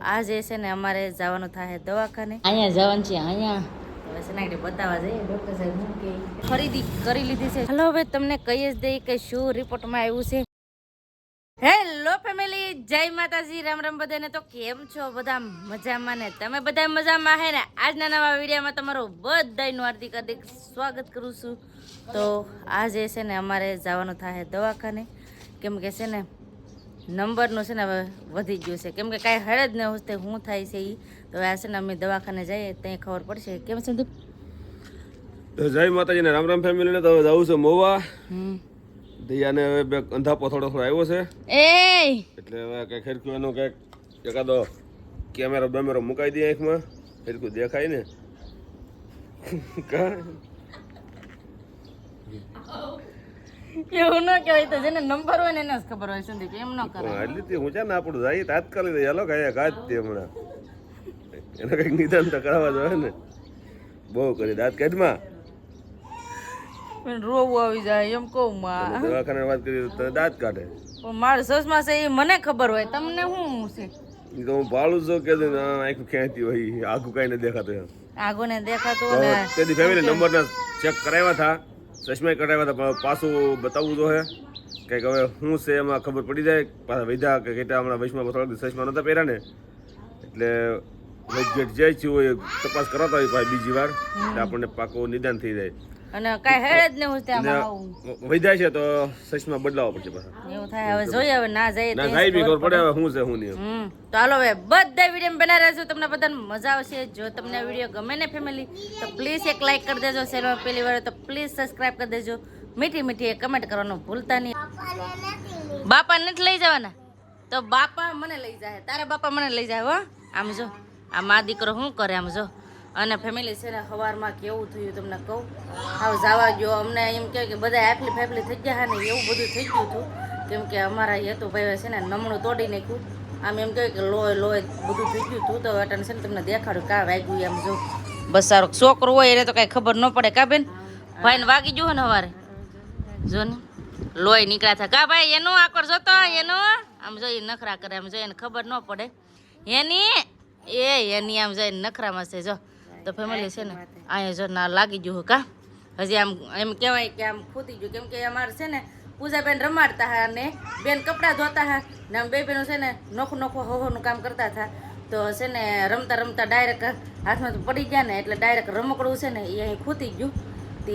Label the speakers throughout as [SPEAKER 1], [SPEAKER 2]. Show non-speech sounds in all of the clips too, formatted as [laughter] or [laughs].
[SPEAKER 1] આજે છે ને અમારે જવાનું થાય દવાખાને.
[SPEAKER 2] અહીંયા જવાનું છે અહીંયા.
[SPEAKER 1] બતાવવા જઈએ ડોક્ટર સાહેબ ખરીદી કરી લીધી છે. હલો હવે તમને કહી જ દઈ કે શું રિપોર્ટમાં આવ્યું છે. હેલો ફેમિલી જય માતાજી રામ રામ બધાને. તો કેમ છો બધા? મજામાં ને? તમે બધા મજામાં હે ને? આજના નવા વિડીયોમાં તમારું બધાનું હાર્દિક હાર્દિક સ્વાગત કરું છું. તો આજે છે ને અમારે જવાનું થાય દવાખાને. કેમ કે છે ને નંબરનું છે ને હવે વધી ગયું છે. કેમ કે કાંઈ હળે જ ન હોતે શું થાય છે એ તો હવે આ છે ને અમે દવાખાને જઈએ ત્યાં ખબર પડશે. કેમ છે
[SPEAKER 3] તો જય માતાજીને રામ રામ ફેમિલીને તો હવે જવું છે મોવા. દૈયાને હવે બે અંધાપો થોડો થોડો આવ્યો છે.
[SPEAKER 1] એ
[SPEAKER 3] એટલે હવે કંઈક ખરખ્યું એનો કંઈક એકાદો કેમેરો બેમેરો મુકાઈ દઈએ આંખમાં. ખેરકું દેખાય ને [laughs] કા
[SPEAKER 1] એવું ન કહેવાય તો જેને નંબર હોય ને એને જ ખબર હોય સંદીપ એમ ન કરે.
[SPEAKER 3] એટલે તે હું છે ને આપણું જાય તાત્કાલિક હાલો કાંઈ કાજ તે હમણાં. એને કંઈક નિદાન તો કરાવવા જોઈએ ને. બહુ કરી દાંત કાઢમાં.
[SPEAKER 1] રોવું આવી જાય એમ કહું માં
[SPEAKER 3] દવાખાને વાત કરી તો દાંત કાઢે.
[SPEAKER 1] પણ મારો સસમા છે એ મને ખબર હોય. તમને શું છે?
[SPEAKER 3] તો હું ભાડું છું કે આખું ખેંચતી હોય આખું કાંઈ ને દેખાતું એમ.
[SPEAKER 1] ને દેખાતું ને
[SPEAKER 3] તેથી ફેમિલી નંબર ચેક કરાવ્યા હતા ચશ્મા કઢાવ્યા હતા પાછું બતાવવું તો હે. કંઈક હવે શું છે એમાં ખબર પડી જાય. પાછા વૈધા કે કેટલા હમણાં વૈશમાં થોડાક ચશ્મા નહોતા પહેર્યા ને. એટલે વૈદ્યટ જે થયું હોય તપાસ કરાવતા હોય પાછી બીજી વાર. એટલે આપણને પાકું નિદાન થઈ જાય.
[SPEAKER 1] અને કાંઈ હેડ જ ન હોય આમાં આવું
[SPEAKER 3] વૈધા છે તો ચશ્મા બદલાવવા પડશે પાછા.
[SPEAKER 1] એવું થાય હવે જોઈએ હવે ના જઈએ
[SPEAKER 3] ના જાય બી ખબર પડે હવે શું છે શું નહીં
[SPEAKER 1] હમ તો હાલો હવે બધા વીડિયો રહ્યા રહેજો તમને બધાને મજા આવશે. જો તમને વીડિયો ગમે ને ફેમિલી તો પ્લીઝ એક લાઈક કરી દેજો ચેનલ પહેલી વાર તો પ્લીઝ સબસ્ક્રાઇબ કરી દેજો. મીઠી મીઠી કમેન્ટ કરવાનું ભૂલતા નહીં. બાપા નથી લઈ જવાના. તો બાપા મને લઈ જાય. તારા બાપા મને લઈ જાય હો. આમ જો આ મા દીકરો શું કરે આમ જો. અને ફેમિલી છે ને સવારમાં કેવું થયું તમને કહું? હાવ જવા ગયો. અમને એમ કહે કે બધા આટલી ફેફલી થઈ ગયા ને, એવું બધું થઈ ગયું હતું. કેમ કે અમારા હેતુભાઈ છે ને, નમણું તોડી નાખ્યું. આમ એમ કહે કે લોહી લોહી બધું થઈ ગયું હતું. તો અટન છે ને, તમને દેખાડ્યું કા વાગ્યું એમ જો. બસ સારો છોકરો હોય એને તો કાંઈ ખબર ન પડે, કા બેન? ભાઈને વાગી જુઓ ને સવારે જો ને. લોહી નીકળ્યા હતા કા ભાઈ, એનું આકર જોતો એનો? આમ જોઈ નખરા કરે, આમ જોઈ એને ખબર ન પડે. એની? એ, એની આમ જોઈને નખરામાં છે, જો. તો ફેમિલી છે ને અહીંયા જો ના લાગી ગયું કા હજી આમ એમ કહેવાય કે આમ ખૂતી ગયું. કેમ કે અમારે છે ને પૂજાબેન રમાડતા હા અને બેન કપડાં ધોતા હા ને આમ બે બેનો છે ને નોખું નોખું હોવાનું કામ કરતા હતા. તો છે ને રમતા રમતા ડાયરેક્ટ હાથમાં તો પડી ગયા ને એટલે ડાયરેક્ટ રમકડું છે ને એ અહીં ખૂતી ગયું. તે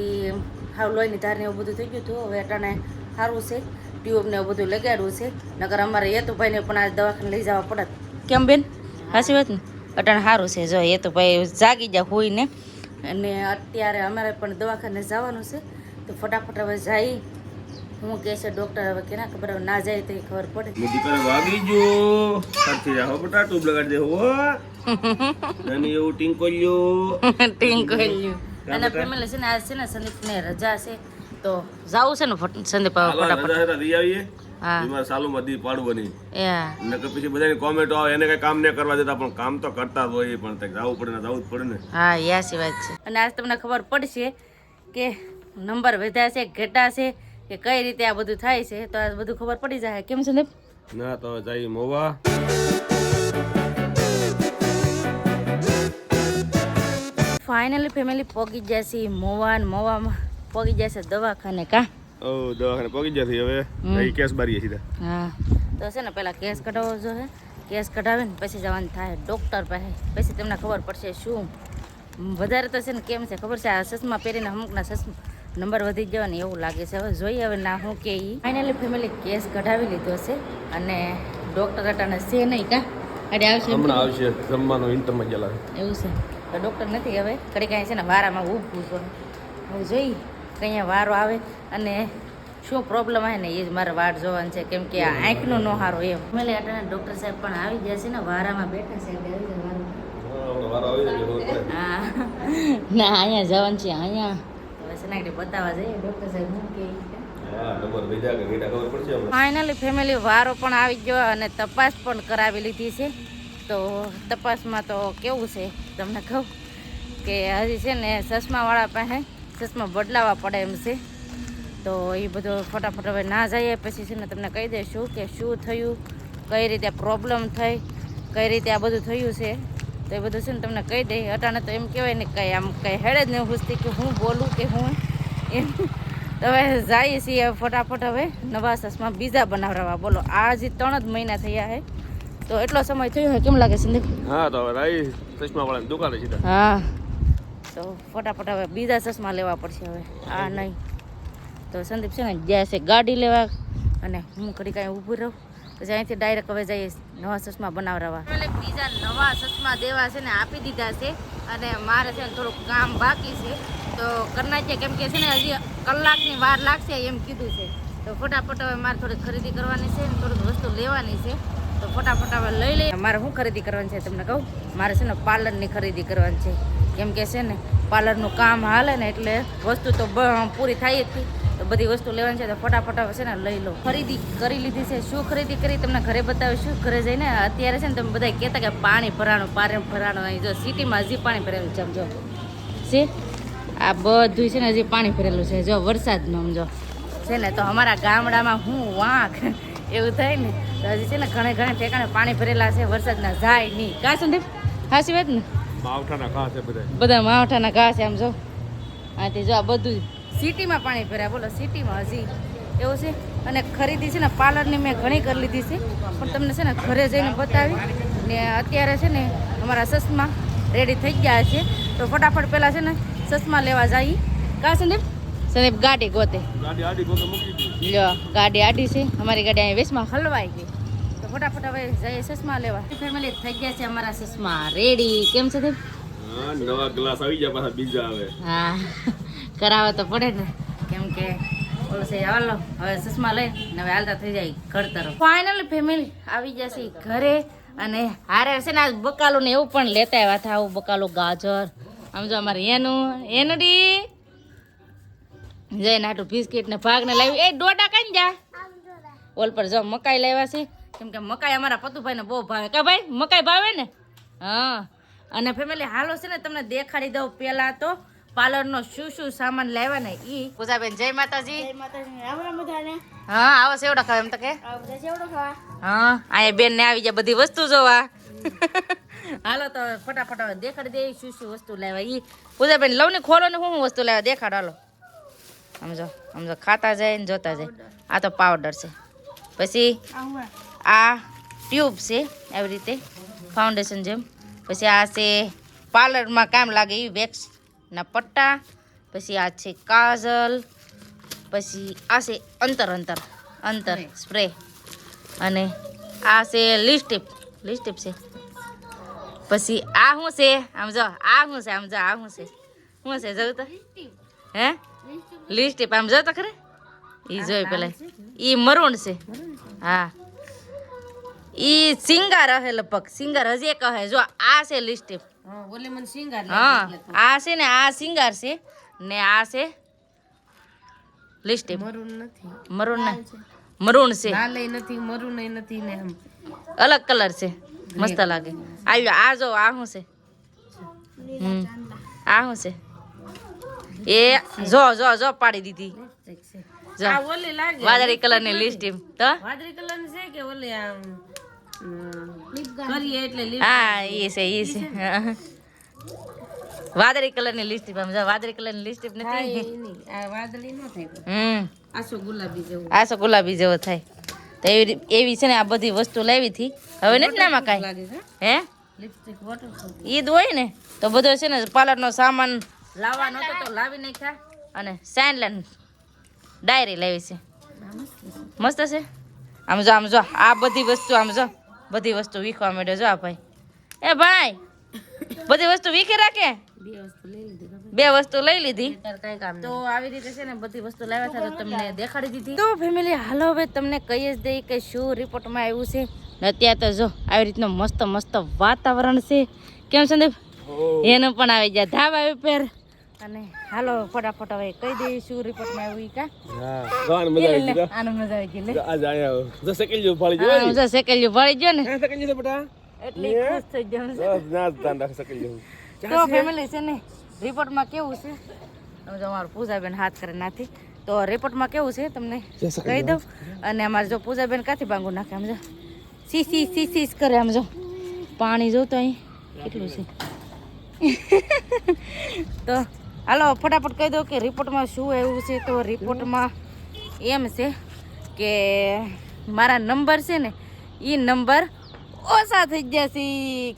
[SPEAKER 1] હાવ લોહીની ધારને એવું બધું થઈ ગયું હતું. હવે અટાણે સારું છે. ટ્યુબ ને એવું બધું લગાડ્યું છે. નગર અમારે હેતુભાઈને પણ આ દવાખાને લઈ જવા પડત. કેમ બેન? હાસી વાત ને? અટાણે સારું છે. જો એ તો ભાઈ જાગી જાય હોઈને. અને અત્યારે અમારે પણ દવાખાને જવાનું છે. તો ફટાફટ હવે જાય. હું કહે છે ડૉક્ટર હવે કેના ખબર હવે ના જાય તો ખબર પડે.
[SPEAKER 3] વાગી જો. સરથી જાઓ બટા ટ્યુબ લગાડી દે. હો. [laughs] અને એવું ટીંકોલ્યું
[SPEAKER 1] ટિંકલ્યું અને ફેમિલી છે ને આજ છે ને સંદીપને રજા છે. તો જાવું છે ને સંદીપ ફટાફટ.
[SPEAKER 3] રજા આવીએ.
[SPEAKER 1] હા.
[SPEAKER 3] બીમાર સાલુમાં દી પાડવાની.
[SPEAKER 1] એ.
[SPEAKER 3] નકર પછી બધાની કોમેન્ટો આવે એને કઈ કામ ન કરવા દેતા પણ કામ તો કરતા જ હોય પણ જવું પડે ને જવું જ પડે ને.
[SPEAKER 1] હા યાસી વાત છે. અને આજ તમને ખબર પડશે કે નંબર વધ્યા છે ઘટા છે કે કઈ રીતે આ બધું થાય છે તો આ બધું ખબર પડી જાય. કેમ સંદીપ
[SPEAKER 3] ના તો જઈ મોવા.
[SPEAKER 1] ફાઇનલી ફેમિલી પહોંચી જશે મોવા ને મોવામાં. પહોંચી જશે દવાખાને કા?
[SPEAKER 3] ઓ દવાખાને પહોંચી જતી હવે. અહીં કેસ બારીએ સીધા.
[SPEAKER 1] હા. તો છે ને પહેલાં કેસ કઢાવવો જોઈએ કેસ કઢાવીને પછી જવાનું થાય ડૉક્ટર પાસે. પછી તમને ખબર પડશે શું. વધારે તો છે ને કેમ છે ખબર છે? આ ચશ્મા પહેરીને અમુકના ચશ્મા નંબર વધી ગયો ને એવું લાગે છે. હવે જોઈએ હવે ના હું કે એ ફાઇનલી ફેમિલી કેસ કઢાવી લીધો છે અને ડૉક્ટર અટાણે છે નહીં કા? અડે આવશે
[SPEAKER 3] હમણાં આવશે. જમવાનું ઇન્ટરમાં ગયેલા
[SPEAKER 1] એવું છે. તો ડૉક્ટર નથી હવે. કડી કાંઈ છે ને વારામાં ઊભું છે. હવે જોઈ કે અહીંયા વારો આવે અને શું પ્રોબ્લેમ આવે ને એ જ મારે વાટ જોવાનું છે કેમ કે આ આંખનો નો હારો એમ. મેલે અટાણે ડૉક્ટર સાહેબ પણ આવી ગયા છે ને વારામાં બેઠા છે એટલે હા
[SPEAKER 2] ના અહીંયા જવાનું છે અહીંયા.
[SPEAKER 1] હવે છે બતાવવા જઈએ ડૉક્ટર સાહેબ શું
[SPEAKER 3] કે
[SPEAKER 1] ફાઇનલી ફેમિલી વારો પણ આવી ગયો અને તપાસ પણ કરાવી લીધી છે. તો તપાસમાં તો કેવું છે તમને કહું? કે હજી છે ને ચશ્માવાળા પાસે ચશ્મા બદલાવા પડે એમ છે. તો એ બધું ફટાફટ હવે ના જઈએ પછી છે ને તમને કહી દઈશું કે શું થયું કઈ રીતે પ્રોબ્લેમ થઈ કઈ રીતે આ બધું થયું છે. તો એ બધું છે ને તમને કહી દઈ. અટાણે તો એમ કહેવાય ને કંઈ આમ કંઈ હેડે જ નહીં પૂછતી કે હું બોલું કે હું એમ. હવે જઈએ છીએ ફટાફટ હવે નવા ચશ્મા બીજા બનાવવા બોલો આ હજી ત્રણ જ મહિના થયા છે તો એટલો સમય થયો કેમ લાગે છે?
[SPEAKER 3] હા તો હવે રાઈ ચશ્મા વાળાની દુકાને સીધા.
[SPEAKER 1] હા. તો ફટાફટ હવે બીજા ચશ્મા લેવા પડશે હવે. આ નહીં. તો સંદીપ છે ને જાય છે ગાડી લેવા અને હું ઘડી કાંઈ ઊભું રહું. પછી અહીંથી ડાયરેક્ટ હવે જઈએ નવા ચશ્મા બનાવરાવા. એટલે બીજા નવા ચશ્મા દેવા છે ને આપી દીધા છે. અને મારે છે ને થોડુંક કામ બાકી છે. તો કરના છે કેમ કે છે ને હજી કલાકની વાર લાગશે એમ કીધું છે. તો ફટાફટ હવે મારે થોડીક ખરીદી કરવાની છે ને થોડીક વસ્તુ લેવાની છે. તો ફટાફટ હવે લઈ લઈએ. મારે શું ખરીદી કરવાની છે તમને કહું? મારે છે ને પાર્લરની ખરીદી કરવાની છે. કેમ કે છે ને, પાર્લરનું કામ હાલે ને એટલે વસ્તુ તો પૂરી થાય જ તો બધી વસ્તુ લેવાની છે તો ફટાફટ છે ને લઈ લો. ખરીદી કરી લીધી છે. શું ખરીદી કરી તમને ઘરે બતાવીશું ઘરે જઈને અત્યારે છે ને તમે બધા કહેતા કે પાણી ભરાણું પારે ભરાણું. અહીં જો સિટીમાં હજી પાણી ભરેલું છે જો છે આ બધું છે ને હજી પાણી ભરેલું છે. જો વરસાદનું, સમજો. છે ને, તો અમારા ગામડામાં હું વાંક [laughs] એવું થાય ને, તો હજી છે ને ઘણે ઘણે ઠેકાણે પાણી ભરેલા છે. વરસાદના જાય નહીં. કાં સંદીપ? હાસી વાત ને?
[SPEAKER 3] માવઠાના ઘા છે બધા
[SPEAKER 1] બધા માવઠાના ઘા છે આમ જો. આથી જો આ બધું સિટીમાં પાણી ભર્યા બોલો સિટીમાં હજી એવું છે? અને ખરીદી છે ને પાર્લરની મેં ઘણી કરી લીધી છે. પણ તમને છે ને ઘરે જઈને બતાવી ને અત્યારે છે ને અમારા સસમા રેડી થઈ ગયા છે. તો ફટાફટ પહેલાં છે ને સસમા લેવા જઈએ કા સંદીપ? સંદીપ ગાડી ગોતે.
[SPEAKER 3] ગાડી આડી મૂકી
[SPEAKER 1] ગાડી આડી છે. અમારી ગાડી અહીં વેસમાં હલવાઈ ગઈ. ફટાફટ હવે જઈએ ચશ્મા લેવા. ફેમિલી થઈ ગયા છે અમારા ચશ્મા. રેડી કેમ છે
[SPEAKER 3] હા નવા ગ્લાસ આવી ગયા પાછા બીજા આવે
[SPEAKER 1] હા કરાવવા તો પડે ને. કેમ કે ઓલો છે હાલો હવે ચશ્મા લઈ ને હવે હાલતા થઈ જાય ઘર તરફ. ફાઇનલ ફેમિલી આવી જશે ઘરે અને હારે છે ને આજ બકાલું ને એવું પણ લેતા આવ્યા હતા આવું બકાલું ગાજર. આમ જો અમારે એનું એનું ડી જઈને આટલું બિસ્કિટ ને ભાગ ને લાવી એ ડોડા કઈ જા. ઓલ પર જો મકાઈ લાવ્યા છે. કેમ કે મકાઈ અમારા પતુભાઈ ને બહુ ભાવે. કા ભાઈ મકાઈ ભાવે ને? હા. અને ફેમિલી હાલો છે ને તમને દેખાડી દઉં પેલા તો પાર્લર નો શું શું સામાન લાવ્યા ને ઈ. પૂજાબેન જય માતાજી. હા આવો સેવડા ખાવા એમ તો કે. હા અહીંયા બેન ને આવી જાય બધી વસ્તુ જોવા. હાલો તો ફટાફટ હવે દેખાડી દે શું શું વસ્તુ લાવ્યા ઈ. પૂજાબેન લવ ને ખોલો ને શું શું વસ્તુ લાવ્યા? દેખાડ હાલો. સમજો સમજો ખાતા જાય ને જોતા જાય. આ તો પાવડર છે. પછી? આ ટ્યુબ છે આવી રીતે ફાઉન્ડેશન જેમ. પછી આ છે પાર્લરમાં કામ લાગે એ વેક્સના પટ્ટા પછી આ છે કાજલ પછી આ છે અંતર અંતર અંતર સ્પ્રે અને આ છે લિપસ્ટિક લિપસ્ટિક છે. પછી આ શું છે? આમ જો આ શું છે? આમ જો આ શું છે? શું છે? જોયું તો? હે? લિપસ્ટિક આમ જો તો ખરે? એ જોઈ પેલા. એ મરૂણ છે. હા. ઈ સિંગાર હે લગભગ. સિંગાર હજી કહે જો આ છે લિપસ્ટિક હા આ છે ને આ સિંગાર છે ને આ છે લિપસ્ટિક મરૂન ના મરૂન છે. અલગ કલર છે. મસ્ત લાગે. આવ્યો આ જો આ શું છે. આ શું છે. એ જો જો જો પાડી દીધી. વાદળી કલરની લિપસ્ટિક તો? હા એ છે એ છે. હા. [laughs] વાદળી કલરની લિપસ્ટિક આમ જો વાદળી કલરની લિપસ્ટિક નથી હમ. આસો ગુલાબી જેવો? થાય? તો એવી એવી છે ને આ બધી વસ્તુ લાવી હતી. હવે નથી નામાં કાંઈ? હે? ઈદ હોય ને તો બધો છે ને પાર્લરનો સામાન લાવવાનો હતો તો લાવી નાખ્યા. અને સાઇનલેન્ડ ડાયરી લેવી છે. મસ્ત છે. આમ જો આમ જો. આ બધી વસ્તુ આમ જો. બધી વસ્તુ વીખવા માંડ્યો જો આ ભાઈ. એ ભાઈ બધી વસ્તુ વીખી રાખે? બે વસ્તુ લઈ લીધી તો આવી રીતે છે ને બધી વસ્તુ લાવ્યા હતા તો તમને દેખાડી દીધી. તો ફેમિલી હાલો હવે તમને કહી જ દઈ કે શું રિપોર્ટમાં આવ્યું છે. ને અત્યારે તો જો આવી રીતનું મસ્ત મસ્ત વાતાવરણ છે. કેમ સંદીપ? એનું પણ આવી જાય આવી ઉપર. અને હાલો ફટાફટ હવે કહી દઈશું રિપોર્ટમાં આવ્યું ઈ કા.
[SPEAKER 3] હા ગાન મજા આવી ગઈ
[SPEAKER 1] આનો મજા આવી ગઈ લે.
[SPEAKER 3] આજ આયા જો જો ફાળી
[SPEAKER 1] હા, જો સેકલ્યું ફાળી ગયો ને.
[SPEAKER 3] જો સેકન્ડ જો બેટા.
[SPEAKER 1] એટલી ખુશ થઈ ગયો છે.
[SPEAKER 3] બસ ના ધ્યાન રાખ સેકન્ડ જો.
[SPEAKER 1] તો ફેમિલી છે ને રિપોર્ટમાં કેવું છે? તમે જો અમારું પૂજાબેન હાથ કરે નાથી. તો રિપોર્ટમાં કેવું છે તમને કહી દઉં? અને અમારે જો પૂજાબેન કાથી ભાંગું નાખે આમ જો. સી સી સી સી કરે આમ જો. પાણી જોતો અહીં. કેટલું છે? [laughs] તો હાલો ફટાફટ કહી દો કે રિપોર્ટમાં શું એવું છે? તો રિપોર્ટમાં એમ છે કે મારા નંબર છે ને એ નંબર ઓછા થઈ ગયા છે.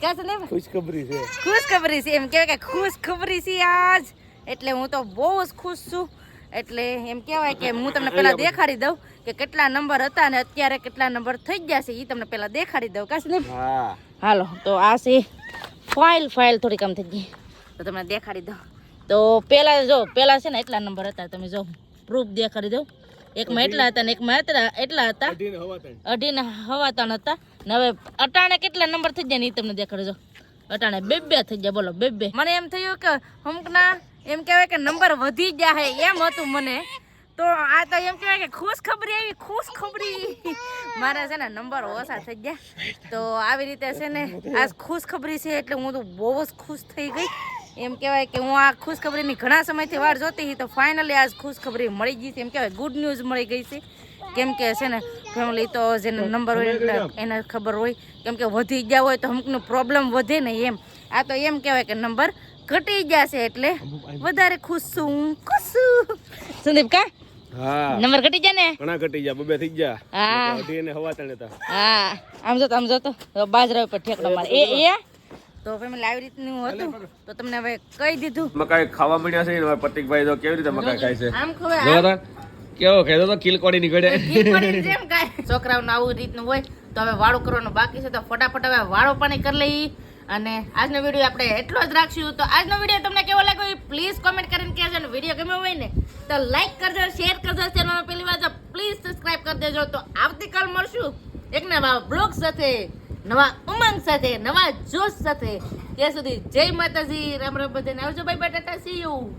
[SPEAKER 1] કાં છે ને
[SPEAKER 3] ખુશખબરી છે.
[SPEAKER 1] ખુશખબરી છે. એમ કહેવાય કે ખુશખબરી છે આજ. એટલે હું તો બહુ જ ખુશ છું. એટલે એમ કહેવાય કે હું તમને પહેલાં દેખાડી દઉં કે કેટલા નંબર હતા ને અત્યારે કેટલા નંબર થઈ ગયા છે એ તમને પહેલાં દેખાડી દઉં. કાશ ને હાલો તો આ છે ફાઇલ ફાઇલ થોડી કમ થઈ ગઈ. તો તમને દેખાડી દઉં. તો પહેલાં જો પહેલાં છે ને એટલા નંબર હતા તમે જો પ્રૂફ દેખાડી દઉં. એકમાં એટલા હતા ને એકમાં એટલા એટલા હતા.
[SPEAKER 3] અઢીને હવા ત્રણ.
[SPEAKER 1] હવા ત્રણ હતા. ને હવે અટાણે કેટલા નંબર થઈ જાય ને એ તમને દેખાડજો અટાણે બે બે થઈ જાય બોલો બે બે. મને એમ થયું કે હમકના એમ કહેવાય કે નંબર વધી ગયા હે એમ હતું મને. તો આ તો એમ કહેવાય કે ખુશ ખબરી આવી ખુશ ખબરી. મારા છે ને નંબર ઓછા થઈ ગયા. તો આવી રીતે છે ને આ ખુશ ખબરી છે એટલે હું તો બહુ જ ખુશ થઈ ગઈ. એમ કહેવાય કે હું આ ખુશખબરીની ઘણા સમયથી વાર જોતી હતી તો ફાઇનલી આજ ખુશખબરી મળી ગઈ છે. એમ કહેવાય ગુડ ન્યૂઝ મળી ગઈ છે. કેમ કે છે ને ફેમિલી તો જેને નંબર હોય એને ખબર હોય. કેમ કે વધી ગયા હોય તો અમુકનો પ્રોબ્લેમ વધે ને એમ. આ તો એમ કહેવાય કે નંબર ઘટી ગયા છે એટલે વધારે ખુશ છું હું. ખુશ છું. સંદીપ કા? નંબર ઘટી ગયા ને?
[SPEAKER 3] ઘણા ઘટી ગયા બબે થઈ જા
[SPEAKER 1] હા.
[SPEAKER 3] અઢીને હવા તણે તા.
[SPEAKER 1] હા. આમ જો આમ જો તો. બાજરા ઉપર ઠેકડો મારે. એ એ તો ફેમિલી આવી રીતનું હતું. તો તમને હવે કહી દીધું.
[SPEAKER 3] મકાઈ ખાવા મળ્યા છે ને મારા પ્રતિકભાઈ તો કેવી રીતે મકાઈ ખાય છે?
[SPEAKER 1] આમ ખબર
[SPEAKER 3] કેવો કહેતો તો? કિલકોડી નીકળે.
[SPEAKER 1] જેમ ગાય. છોકરાઓને આવું રીતનું હોય તો હવે વાળું કરવાનું બાકી છે તો ફટાફટ હવે વાળો પાણી કરી લઈએ. અને આજનો વીડિયો આપણે એટલો જ રાખશું. તો આજનો વીડિયો તમને કેવો લાગ્યો એ પ્લીઝ કોમેન્ટ કરીને કહેજો. અને વીડિયો ગમ્યો હોય ને તો લાઈક કરજો શેર કરજો. ચેનલમાં પહેલી વાર તો પ્લીઝ સબસ્ક્રાઇબ કરી દેજો. તો આવતીકાલ મળશું એક નવા બ્લોગ સાથે. નવા ઉમંગ સાથે, નવા જોશ સાથે. ત્યાં સુધી જય માતાજી. રામ રામ બધાને આવજો. ભાઈ બટાટા સી યુ